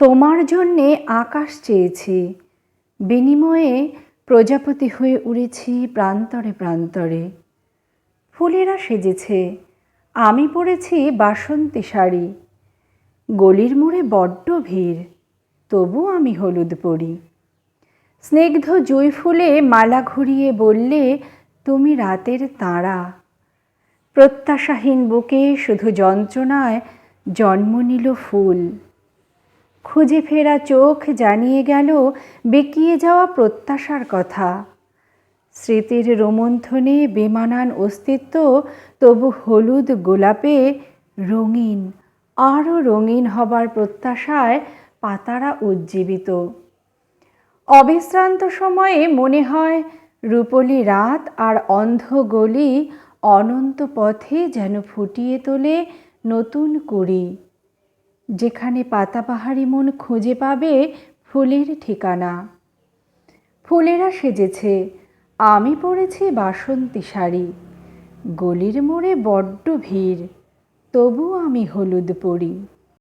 তোমার জন্যে আকাশ চেয়েছি, বিনিময়ে প্রজাপতি হয়ে উড়েছি প্রান্তরে প্রান্তরে। ফুলেরা সেজেছে, আমি পরেছি বাসন্তী শাড়ি, গলির মোড়ে বড্ড ভিড়, তবু আমি হলুদ পরি। স্নিগ্ধ জুঁই ফুলে মালা ঘুরিয়ে বললে, তুমি রাতের তারা। প্রত্যাশাহীন বুকে শুধু যন্ত্রণায় জন্ম নিল ফুল। খুঁজে ফেরা চোখ জানিয়ে গেল বেঁকিয়ে যাওয়া প্রত্যাশার কথা। স্মৃতির রোমন্থনে বেমানান অস্তিত্ব, তবু হলুদ গোলাপে রঙিন, আরও রঙিন হবার প্রত্যাশায় পাতারা উজ্জীবিত। অবিশ্রান্ত সময়ে মনে হয় রূপলি রাত আর অন্ধ গলি অনন্ত পথে যেন ফুটিয়ে তোলে নতুন কুড়ি। যেখানে পাতাবাহারি মন খুঁজে পাবে ফুলের ঠিকানা। ফুলেরা সেজেছে, আমি পরেছি বাসন্তী শাড়ি। গলির মোড়ে বড্ড ভিড় তবু আমি হলুদ পরি।